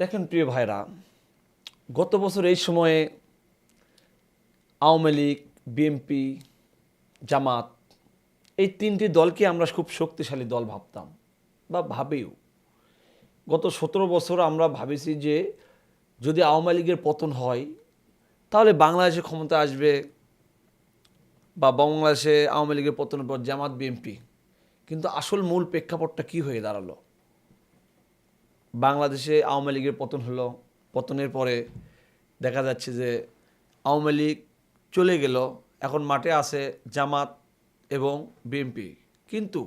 দেখেন প্রিয় ভাইরা, গত বছর এই সময়ে আওয়ামী লীগ, বিএনপি, জামাত, এই তিনটি দলকে আমরা খুব শক্তিশালী দল ভাবতাম বা ভাবেও। গত সতেরো বছর আমরা ভাবেছি যে যদি আওয়ামী লীগের পতন হয়, তাহলে বাংলাদেশে ক্ষমতা আসবে বা বাংলাদেশে আওয়ামী লীগের পতনের পর জামাত, বিএনপি। কিন্তু আসল মূল প্রেক্ষাপটটা কি হয়ে দাঁড়াল? বাংলাদেশে আওয়ামী লীগের পতন হলো। পতনের পরে দেখা যাচ্ছে যে আওয়ামী লীগ চলে গেল, এখন মাঠে আছে জামাত এবং বিএনপি। কিন্তু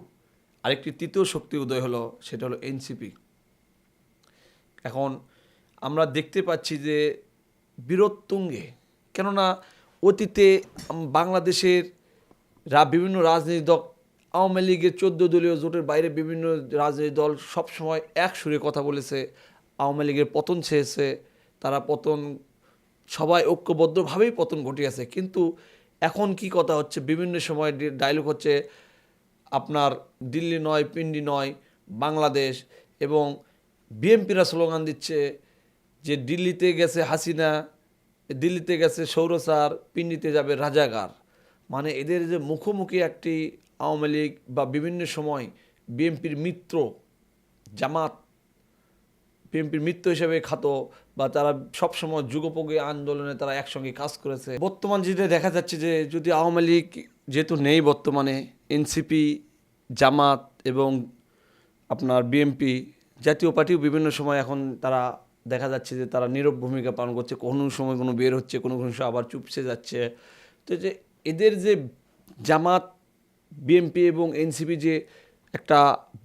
আরেকটি তৃতীয় শক্তি উদয় হলো, সেটা হলো এনসিপি। এখন আমরা দেখতে পাচ্ছি যে বিরোধ তুঙ্গে কেননা অতীতে বাংলাদেশের বিভিন্ন রাজনৈতিক আওয়ামী লীগের চোদ্দ দলীয় জোটের বাইরে বিভিন্ন রাজনৈতিক দল সবসময় এক সুরে কথা বলেছে। আওয়ামী লীগের পতন চেয়েছে তারা পতন, সবাই ঐক্যবদ্ধভাবেই পতন ঘটিয়েছে কিন্তু এখন কি কথা হচ্ছে? বিভিন্ন সময় ডায়লগ হচ্ছে, আপনার দিল্লি নয়, পিন্ডি নয়, বাংলাদেশ এবং বিএনপিরা স্লোগান দিচ্ছে যে দিল্লিতে গেছে হাসিনা, দিল্লিতে গেছে সৌরসার পিন্ডিতে যাবে রাজাগার মানে এদের যে মুখোমুখি একটি আওয়ামী লীগ বা বিভিন্ন সময় বিএনপির মিত্র, জামাত, বিএনপির মিত্র হিসেবে খাত বা তারা সবসময় যুগোপোগে আন্দোলনে তারা একসঙ্গে কাজ করেছে। বর্তমান যেটা দেখা যাচ্ছে যে যদি আওয়ামী লীগ যেহেতু নেই বর্তমানে এনসিপি জামাত এবং আপনার বিএনপি জাতীয় পার্টিও বিভিন্ন সময় এখন তারা দেখা যাচ্ছে যে তারা নীরব ভূমিকা পালন করছে, কোনো সময় কোনো বের হচ্ছে, কোনো কোনো সময় আবার চুপসে যাচ্ছে। তো যে এদের যে জামাত বিএনপি এবং এনসিপি যে একটা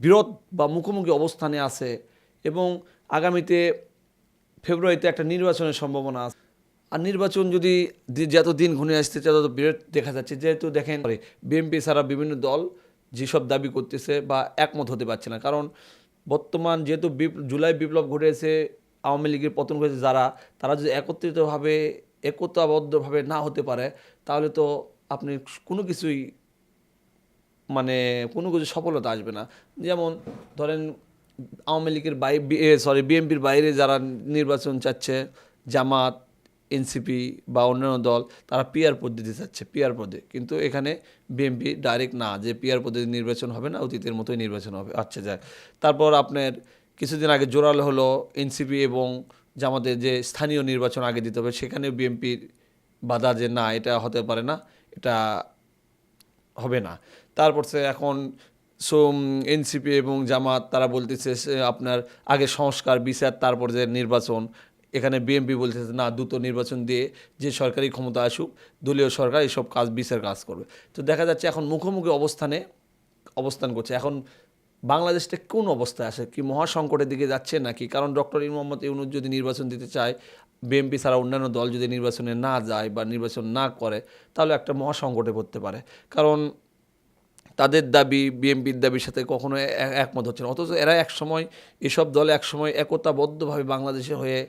বিরোধ বা মুখোমুখি অবস্থানে আছে এবং আগামীতে ফেব্রুয়ারিতে একটা নির্বাচনের সম্ভাবনা আছে। আর নির্বাচন যদি যত দিন ঘনিয়ে আসছে, তত বিরোধ দেখা যাচ্ছে। যেহেতু দেখেন বিএনপি ছাড়া বিভিন্ন দল যেসব দাবি করতেছে বা একমত হতে পারছে না। কারণ বর্তমান যেহেতু জুলাই বিপ্লব ঘটেছে, আওয়ামী লীগের পতন ঘটেছে যারা, তারা যদি একত্রিতভাবে, একতাবদ্ধভাবে না হতে পারে, তাহলে তো আপনি কোনো কিছুই মানে কোনো কিছু সফলতা আসবে না। যেমন ধরেন আওয়ামী লীগের বাইরে সরি বিএনপির বাইরে যারা নির্বাচন চাচ্ছে, জামাত, এনসিপি বা অন্যান্য দল, তারা পিয়ার পদ্ধতি চাচ্ছে পিয়ার পদে। কিন্তু এখানে বিএনপি ডাইরেক্ট না, যে পিয়ার পদ্ধতি নির্বাচন হবে না, অতীতের মতোই নির্বাচন হবে। আচ্ছা যায় তারপর আপনার কিছুদিন আগে জোরালো হলো এনসিপি এবং জামাতের যে স্থানীয় নির্বাচন আগে দিতে হবে সেখানে বিএনপির বাধা যে না, এটা হতে পারে না, এটা হবে না। তারপর এখন সো এনসিপি এবং জামাত, তারা বলতেছে আপনার আগে সংস্কার, বিচার, তারপর যে নির্বাচন। এখানে বিএমপি বলতেছে না, দ্রুত নির্বাচন দিয়ে যে সরকারি ক্ষমতা আসুক, দলীয় সরকার এসব কাজ, বিচার কাজ করবে। তো দেখা যাচ্ছে এখন মুখোমুখি অবস্থানে অবস্থান করছে। এখন বাংলাদেশটা কোন অবস্থায় আসে কি মহাসংকটের দিকে যাচ্ছে নাকি? কারণ ডক্টর মোহাম্মদ ইউনুস যদি নির্বাচন দিতে চায়, বিএনপি ছাড়া অন্যান্য দল যদি নির্বাচনে না যায় বা নির্বাচন না করে, তাহলে একটা মহাসংকটে পড়তে পারে। কারণ তাদের দাবি, বিএনপির দাবির সাথে কখনো একমত হচ্ছে না। অথচ এরা একসময় এসব দল একসময় একতাবদ্ধভাবে বাংলাদেশে হয়ে,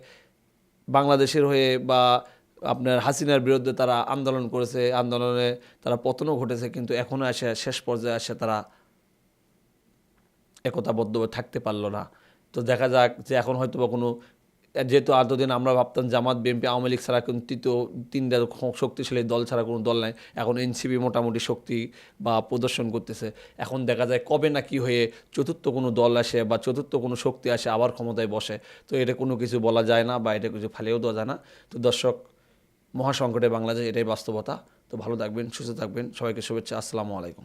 বাংলাদেশের হয়ে বা আপনার হাসিনার বিরুদ্ধে তারা আন্দোলন করেছে, আন্দোলনে তারা পতনও ঘটেছে, কিন্তু এখনও এসে শেষ পর্যায়ে এসে তারা একতাবদ্ধভাবে থাকতে পারল না। তো দেখা যাক যে এখন হয়তো বা কোনো যেহেতু এতদিন আমরা ভাবতাম জামাত, বিএনপি, আওয়ামী লীগ ছাড়া কিন্তু তৃতীয়, তিনটা শক্তিশালী দল ছাড়া কোনো দল নাই। এখন এনসিপি মোটামুটি শক্তি বা প্রদর্শন করতেছে। এখন দেখা যায় কবে না কি হয়ে চতুর্থ কোনো দল আসে বা চতুর্থ কোনো শক্তি আসে আবার ক্ষমতায় বসে। তো এটা কোনো কিছু বলা যায় না বা এটা কিছু ফেলেও দেওয়া যায় না। তো দর্শক, মহাসংকটে বাংলাদেশ এটাই বাস্তবতা। তো ভালো থাকবেন, সুস্থ থাকবেন। সবাইকে শুভেচ্ছা। আসসালামু আলাইকুম।